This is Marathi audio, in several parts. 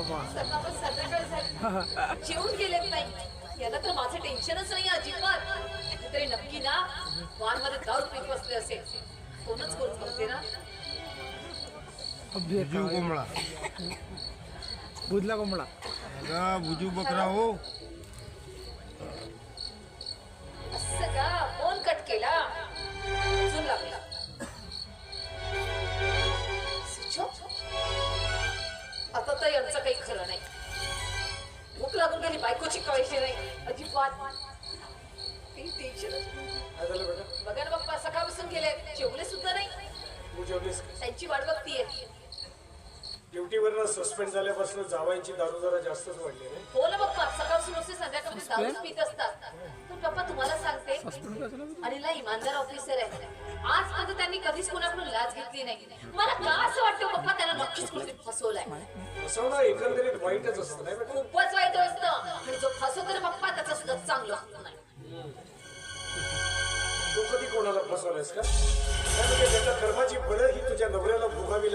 बाबा. जेवून गेलेत नाही. याला तर माझं टेन्शनच नाही अजिबात. तरी नक्की ना वारमध्ये दारू पीत बसले असेल. कोणच कोण बघते ना? कोंबडा. बुधला कोंबडा. अगं बुजू बकरा हो. त्यांची वाट बघतीये. ड्युटीवर सस्पेंड झाल्यापासून जावायची दारू जरा जास्तच वाढली नाही हो ना बाप्पा सकाळपासून नुसते संध्याकाळी दारूच पित असतात. पण बाप्पा तुम्हाला सांगते? अनिला इमानदार ऑफिसर आहे. आजपर्यंत त्यांनी कधीच कोणाकडून लाच घेतली नाही. मला का असं वाटतं बाप्पा त्यांना नक्कीच कुठे फसवलंय. फसवणं एकंदरीत वाईटच असतं नाही बेटा खूपच वाईट असतं. आणि जो फसवतो ना बाप्पा त्याचं सुद्धा चांगलं होत नाही. तू कधी कोणाला फसवलंयस का? काय म्हणजे त्याच्या कर्माची फळं ही तुझ्या नवऱ्याला भोगावी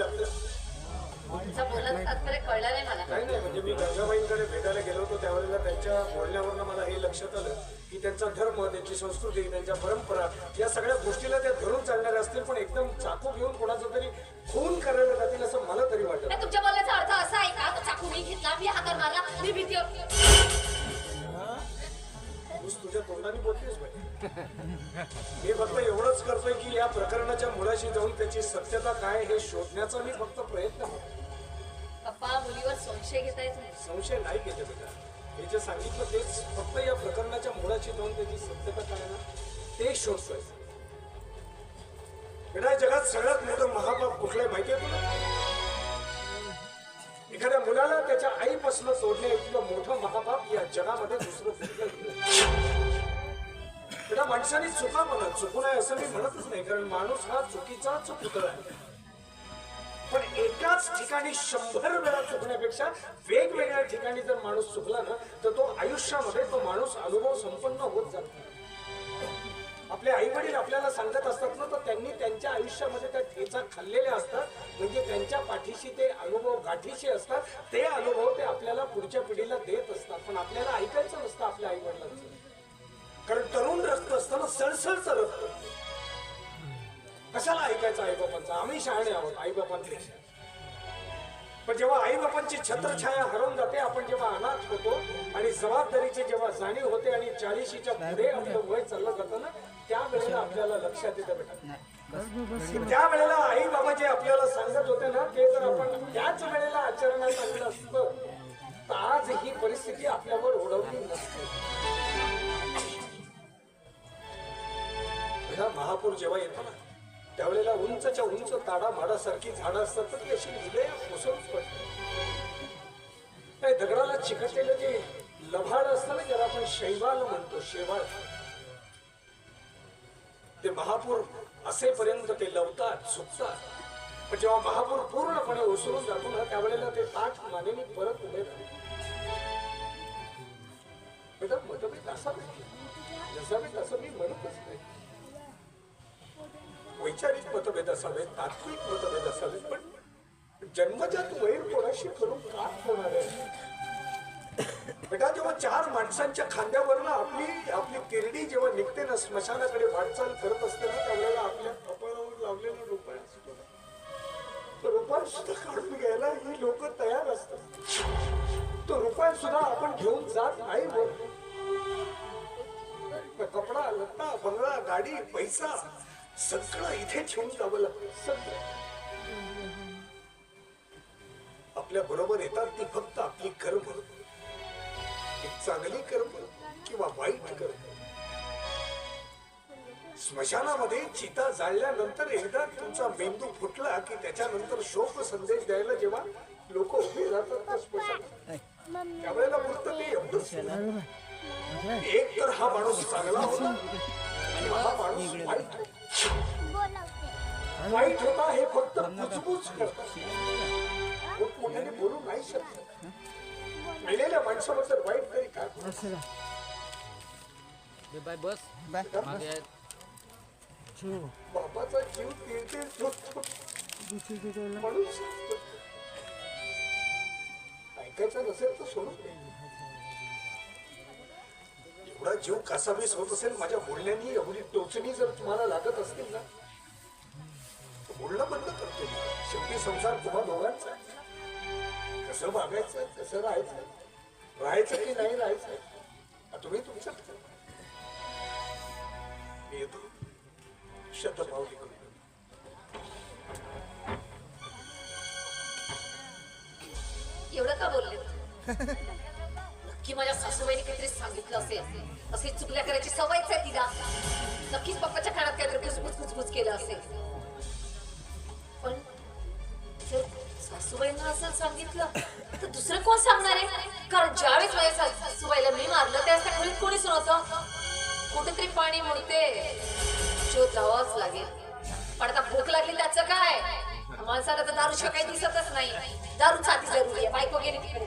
कळला नाही नाही म्हणजे मी गंगाबाईंकडे भेटायला गेलो होतो त्यावेळेला त्यांच्या बोलण्यावरनं मला हे लक्षात आलं की त्यांचा धर्म त्यांची संस्कृती त्यांच्या परंपरा या सगळ्या गोष्टीला त्या धरून चालणाऱ्या असतील पण एकदम चाकू घेऊन कोणाचा मी फक्त एवढंच करतोय की या प्रकरणाच्या मुळाशी जाऊन त्याची सत्यता काय हे शोधण्याचा मी फक्त प्रयत्न करतो पप्पा मुलीवर संशय घेताय संशय नाही घेते बेटा. हे जे सांगितलं तेच फक्त या प्रकरणाच्या मुळाशी जाऊन त्याची सत्यता काय ना ते शोधतोय. बेटा जगात सगळ्यात मोठं महापाप कुठलं आहे माहितीये तुला? एखाद्या मुलाला त्याच्या आईपासून सोडण्या इतकं मोठं महापाप या जगामध्ये दुसरं. बेटा माणसाने चुका म्हणत चुकू नये असं मी म्हणतच नाही कारण माणूस हा चुकीचाच पुतळा आहे. पण एकाच ठिकाणी शंभर वेळा चुकण्यापेक्षा वेगवेगळ्या ठिकाणी जर माणूस चुकला ना तर तो आयुष्यामध्ये तो माणूस अनुभव संपन्न होत जात. आपले आई वडील आपल्याला सांगत असतात ना तर त्यांनी त्यांच्या आयुष्यामध्ये त्या ठेचा खाल्लेल्या असतात. म्हणजे त्यांच्या पाठीशी ते अनुभव गाठीशी असतात. ते अनुभव ते आपल्याला पुढच्या पिढीला देत असतात. पण आपल्याला ऐकायचं नसतं. कारण तरुण रक्त असतं ना सळसळचं रक्त कशाला ऐकायचं आईबापांचं? आम्ही शहाणे आहोत आईबापांपेक्षा पण जेव्हा आईबापांची छत्रछाया हरवून जाते आपण जेव्हा अनाथ होतो आणि जबाबदारीची जेव्हा जाणीव होते आणि चाळीशीच्या पुढे आपलं वय चाललं जातं ना त्यावेळेला आपल्याला लक्षात येतं बेटा. त्या वेळेला आई बाबा जे आपल्याला सांगत होते ना ते जर आपण त्याच वेळेला आचरणात आणलं असतं तर आज ही परिस्थिती आपल्यावर ओढवली नसते. महापूर जेव्हा येतो ना त्यावेळेला उंचच्या उंच ताडा माडासारखी झाडं असतात तर ती अशी हृदय कोसळून पडते नाही दगडाला चिकटलेलं जे लभाड असतं ना ज्याला आपण शैवाल म्हणतो शेवाळ. ते महापूर असेपर्यंत ते लवतात झुकतात. पण जेव्हा महापूर पूर्णपणे ओसरून जातो ना त्यावेळेला ते ताठ मानेने परत उभे राहतात. बेटा मतभेद असा नसावेत असं मी म्हणत असते वैचारिक मतभेद असावेत तात्विक मतभेद असावेत पण जन्मजात वैर कोणाशी करून का होणार आहे? बेटा जेव्हा चार माणसांच्या खांद्यावरनं आपली आपली किरडी जेव्हा निघते ना स्मशानाकडे वाटचाल करत असते ना त्यावेळेला आपल्या कपाळावर लावलेला रुपया असतो ना, तो रुपया सुद्धा काढून घ्यायला ही लोक तयार असतात. तो रुपया सुद्धा आपण घेऊन जात नाही वर. कपडा लत्ता बंगला गाडी पैसा सगळं इथे ठेवून जावं लागतं सगळं. आपल्या बरोबर येतात ती फक्त आपली कर्म. एक चांगली कर्म किंवा वाईट कर्म. स्मशानामध्ये चिता जाळल्यानंतर एकदा तुमचा मेंदू फुटला की त्याच्यानंतर शोक संदेश द्यायला जेव्हा लोक उभी राहतात त्या स्मशानात. त्यावेळेला फक्त ते एवढंच एक तर हा माणूस चांगला होता आणि हा माणूस वाईट. वाईट होता हे फक्त कुजबूज करतात. मोठ्याने बोलू नाही शकत. मेलेल्या माणसाबद्दल वाईट तरी काय बाय बस. मागे आहे. बापाचा जीव तीळ तीळ माणूस ऐकायचं नसेल तर सोडून. एवढा जीव कसावीस होत असेल माझ्या बोलण्यानी एवढी टोचणी जर तुम्हाला लागत असतील ना बोलणं बंद करतो शेवटी संसार तुम्हा दोघांचा आहे. कसं वागायचं कसं राहायचं राहायचं की नाही राहायचं तुम्ही तुमचं मी येतो. शतपावली करून एवढं का बोलले नक्की माझ्या सासूबाईने काहीतरी सांगितलं असेल. असे चुकल्या करायची सवयच आहे तिला. नक्कीच पप्पाच्या कानात काहीतरी कुसकुस कुसकुस केलं असेल. असं सांगितलं. तर दुसरं कोण सांगणार आहे? कारण ज्यावेळेस माझ्या सासूबाईला मी मारलं त्यावेळेस त्या सांगलीत कोणीच नव्हतं. कुठेतरी पाणी म्हणते शोध लावाच लागेल. पण आता भूक लागली त्याचं काय? माणसाला तर दारू शिवाय काही दिसतच नाही. दारू साठी जरुरी आहे. बायको गेली तिकडे